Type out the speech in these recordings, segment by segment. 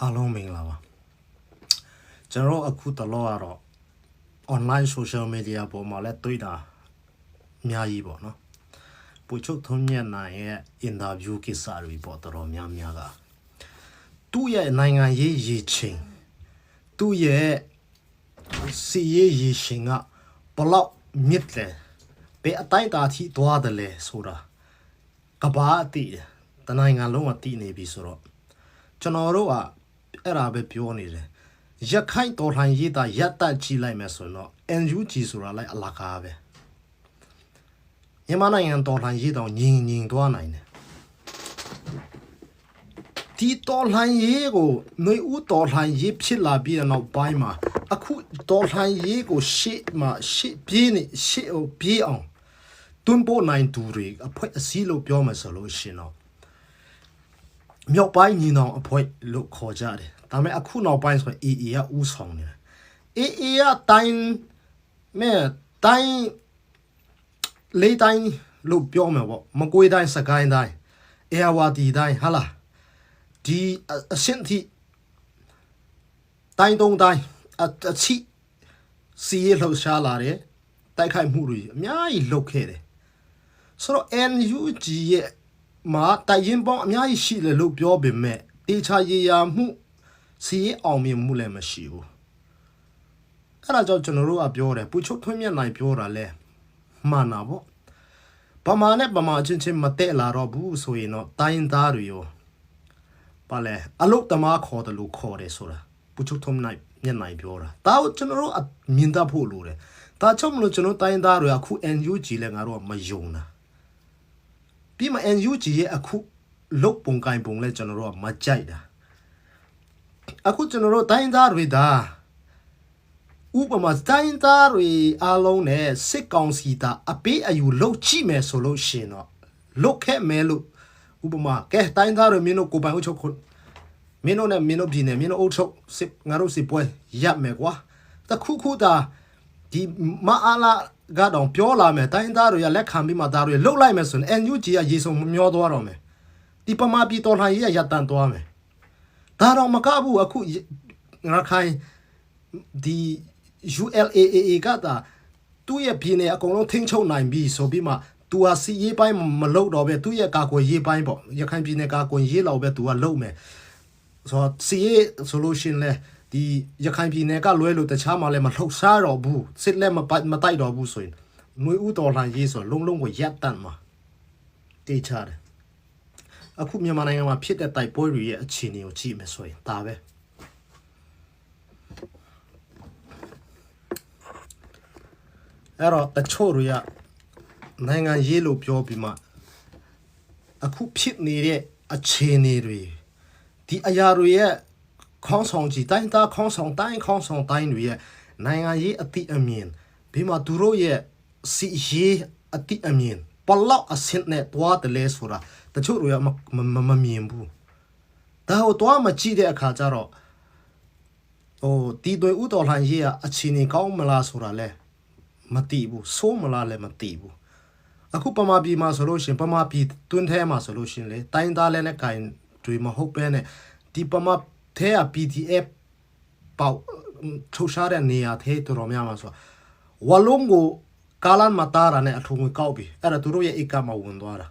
အားလုံးမင်္ဂလာပါကျွန်တော်အခုတလောကတော့ online social media ပေါ်မှာလည်းတွေ့တာအများကြီးပေါ့နော်ပူချုပ်ထုံးမြတ်နိုင်ရဲ့ interview ကိစ္စတွေပေါ့တော်တော်များများကသူ့ရဲ့နိုင်ငံရေးရည်ချင်းသူ့ရဲ့စီရေးရည်ရှင်ကဘလောက်မြစ်လဲဘယ်အတိုင်းအတာထိသွားတယ်လဲဆိုတာကဘာအတိတယ်တနိုင်ငံလုံးကတည်နေပြီဆိုတော့ကျွန်တော်တို့က အဲ့ဒါပဲပြောနေတယ်ရခိုင်တော်လှန်ရေးတာရပ်တန့်ကြည့်လိုက်မယ်ဆိုတော့ NUG ဆိုတာလိုက်အလကားပဲမြန်မာနိုင်ငံတော်လှန်ရေးတောင်ညင်ညင်သွားနိုင်တယ်ဒီတော်လှန်ရေးကိုနှွေဦးတော်လှန်ရေးဖြစ်လာပြီးတဲ့နောက်ပိုင်းမှာအခုတော်လှန်ရေးကိုရှေ့မှာရှေ့ပြေးနေရှေ့ကိုပြေးအောင်တွန်းပို့နိုင်သူတွေအဖွဲ့အစည်းလို့ပြောမယ်ဆိုလို့ရှိရင်တော့မြောက်ပိုင်းညီနောင်အဖွဲ့လို့ခေါ်ကြတယ် ဒါပေမဲ့အခုနောက်ပိုင်းဆိုရင် AA ကဥဆောင်နေတယ် AA ကတိုင်းမဲ့တိုင်းလေးတိုင်းလို့ပြောမှာပေါ့မကွေးတိုင်းစကိုင်းတိုင်းအေယာဝတီတိုင်းဟာလားဒီအအရှင်းတီတိုင်းတုံးတိုင်းအအချီစီရလှူရှားလာတယ်တိုက်ခိုက်မှုတွေအများကြီးလုပ်ခဲ့တယ်ဆိုတော့ NUG ရဲ့မှာတိုင်ရင်ပေါင်းအများကြီးရှိတယ်လို့ပြောပေမဲ့တေချာရေရာမှု စီရင်အောင်မြင်မှုလည်းမရှိဘူးအဲ့ဒါကြောင့်ကျွန်တော်တို့ကပြောတယ်ပူချုပ်ထွန်းမြတ်နိုင်ပြောတာလဲမှန်တာပေါ့ဗမာနဲ့ဗမာချင်းချင်းမတည့်လာတော့ဘူးဆိုရင်တော့တိုင်းသားတွေရောပါလဲအလုတ်သမားခေါ်တယ်လို့ခေါ်တယ်ဆိုတာပူချုပ်ထွန်းနိုင်မြတ်နိုင်ပြောတာဒါကိုကျွန်တော်တို့အမြင်တတ်ဖို့လိုတယ်ဒါကြောင့်မလို့ကျွန်တော်တိုင်းသားတွေအခု NUG လဲငါတို့ကမယုံတာပြီးမှ NUG ရဲ့အခုလုတ်ပုံကင်ပုံလဲကျွန်တော်တို့ကမကြိုက်တာ အခုကျွန်တော်တို့တိုင်းသားတွေဒါဥပမာတိုင်းသားတွေအားလုံးနဲ့စစ်ကောင်စီတာအပေးအယူလုတ်ကြည့်မယ်ဆိုလို့ရှင်တော့လုတ်ခဲ့မယ်လို့ဥပမာကဲတိုင်းသားတွေမင်းတို့ကိုပိုင်အုပ်ချုပ်ခွန်းမင်းတို့နဲ့မင်းတို့ပြည်နယ်မင်းတို့အုပ်ချုပ်စစ်ငါတို့စစ်ပွဲရပ်မယ်ကွာတခုခုတာဒီမအားလာကတော့ပြောလာမယ်တိုင်းသားတွေကလက်ခံပြီးမှသားတွေလှုပ်လိုက်မယ်ဆိုရင် NUG ကရေစုံမျောသွားတော့မယ်ဒီပမာပြည်တော်လှန်ရေးကရပ်တန့်သွားမယ် ဒါတော့မကဘူးအခုငါခိုင်ဒီ ULAAA ကတာသူ့ရဲ့ပြည်နယ်အကုန်လုံးထိန်းချုပ်နိုင်ပြီဆိုပြီးမှသူဟာစီရေးပိုင်းမလုပ်တော့ပဲသူ့ရဲ့ကာကွယ်ရေးပိုင်းပေါ့ရခိုင်ပြည်နယ်ကာကွယ်ရေးလောက်ပဲသူကလုပ်မယ်ဆိုတော့စီရေးဆိုလို့ရှရင်လဲဒီရခိုင်ပြည်နယ်ကလွဲလို့တခြားမှာလည်းမလှုပ်ရှားတော့ဘူးစစ်လက်မပတ်မတိုက်တော့ဘူးဆိုရင်ຫນွေဥတော်လှန်ရေးဆိုလုံးလုံးကိုရပ်တန့်မှာတေချတယ် အခုမြန်မာနိုင်ငံမှာဖြစ်တဲ့တိုက်ပွဲတွေရဲ့အခြေအနေကိုကြည့်မယ်ဆိုရင်ဒါပဲအဲ့တော့တချို့တွေကနိုင်ငံရေးလို့ပြောပြီးမှအခုဖြစ်နေတဲ့အခြေအနေတွေဒီအရာတွေရဲ့ခေါင်းဆောင်ကြီးတိုင်းသားခေါင်းဆောင်တိုင်းခေါင်းဆောင်တိုင်းတွေရဲ့နိုင်ငံရေးအတိအမြင်ပြီးမှသူတို့ရဲ့စီရေးအတိအမြင် ပလောက်အစင်းနဲ့တွားတယ်လဲဆိုတာတချို့တွေကမမမမမြင်ဘူးဒါကိုတွားမကြည့်တဲ့အခါကျတော့ဟိုတီတွေဥတော်လှန်ရေးကအခြေအနေကောင်းမလားဆိုတာလဲမသိဘူးစိုးမလားလည်းမသိဘူးအခုပမာပြည်မှာဆိုလို့ရှရင်ပမာပြည်တွင်းထဲမှာဆိုလို့ရှရင်လေတိုင်းသားလဲနဲ့ကင်တွေမဟုတ်ပဲနဲ့ဒီပမာထဲက PDF ပေါထုတ်ရှားတဲ့နေရာထဲတော်တော်များမှာဆိုဝလုံးကို ကာလန်မတာရာနဲ့အထုံငွေကောက်ပြီအဲ့ဒါသူတို့ရဲ့အိတ်ကမှာဝင်သွားတာ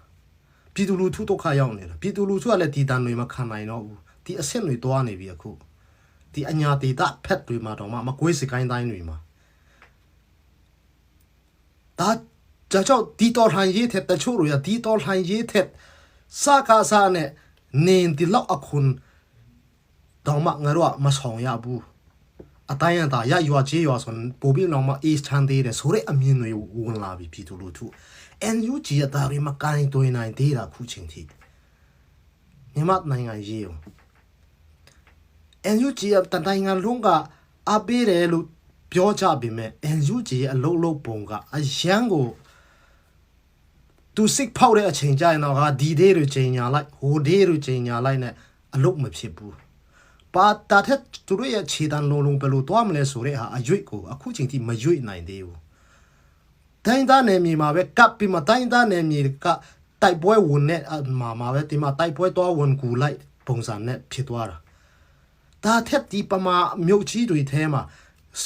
ပြည်သူလူထုဒုက္ခရောက်နေတာပြည်သူလူထုကလည်းဒီတန်တွေမခံနိုင်တော့ဘူးဒီအဆင့်တွေတွားနေပြီအခုဒီအညာဒေတာဖက်တွေမှာတော့မှမကွေးစကိုင်းတိုင်းတွေမှာဒါကြောင့်ကြောင့်ဒီတော်လှန်ရေးတဲ့တချို့တွေကဒီတော်လှန်ရေးတဲ့စကားစားနဲ့နင်းဒီလောက်အခုန်တော့မှငါတို့ကမဆောင်ရဘူး အတိုင်းအတာရရွာချေးရွာဆိုပိုပြီးတော့မှ east ချမ်းသေးတယ်ဆိုတဲ့အမြင်တွေဝင်လာပြီပြည်သူလူထု NUG ရတာရီမကိုင်းတွင်နိုင်သေးတာခုချိန်ထိမြန်မာနိုင်ငံရေးရော NUG ရတနိုင်ငံလုံးကအပေးတယ်လို့ပြောကြပေမဲ့ NUG ရဲ့အလုံးလုံးပုံကအရန်ကိုသူစစ်ဖောက်တဲ့အချိန်ကျရင်တော့ဟာဒီဒေးတွေချိန်ညာလိုက်ဟိုဒေးတွေချိန်ညာလိုက်နဲ့အလုတ်မဖြစ်ဘူး ပါတာတဲ့သူတို့ရဲ့ခြေတန်းလုံးလုံးဘယ်လိုသွားမလဲဆိုတဲ့ဟာအရွေ့ကိုအခုချိန်ထိမရွေ့နိုင်သေးဘူးတိုင်းသားနယ်မြေမှာပဲကပ်ပြီးမှတိုင်းသားနယ်မြေကတိုက်ပွဲဝင်နေမှာမှာပဲဒီမှာတိုက်ပွဲသွားဝင်ကူလိုက်ပုံစံနဲ့ဖြစ်သွားတာဒါထက်ဒီပမာမြုပ်ကြီးတွေထဲမှာ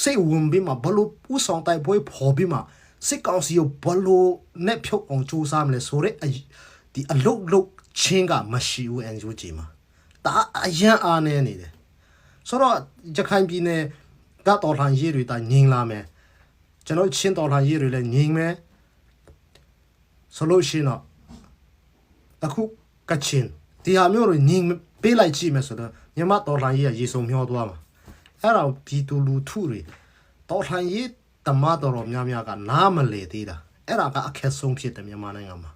စိတ်ဝင်ပြီးမှဘလို့ဥဆောင်တိုက်ပွဲပေါ်ပြီးမှစစ်ကောင်စီကိုဘလို့နဲ့ဖြုတ်အောင်စူးစမ်းမလဲဆိုတဲ့အဒီအလုတ်လုတ်ချင်းကမရှိဘူး NUG မှာဒါအရန်အားနေနေတယ် ဆိုတော့ရခိုင်ပြည်နယ်ကတော်လှန်ရေးတွေတာငြိမ်လာမယ်ကျွန်တော်ချင်းတော်လှန်ရေးတွေလည်းငြိမ်မယ်ဆိုလို့ရှိရင်တော့အခုကချင်ဒီဟာမျိုးတွေညင်ပေးလိုက်ကြည့်မယ်ဆိုတော့မြန်မာတော်လှန်ရေးကရေစုံမျောသွားမှာအဲ့တော့ပြည်သူလူထုတွေတော်လှန်ရေးတမတော်တော်များများကနားမလည်သေးတာအဲ့ဒါကအခက်ဆုံးဖြစ်တယ်မြန်မာနိုင်ငံမှာ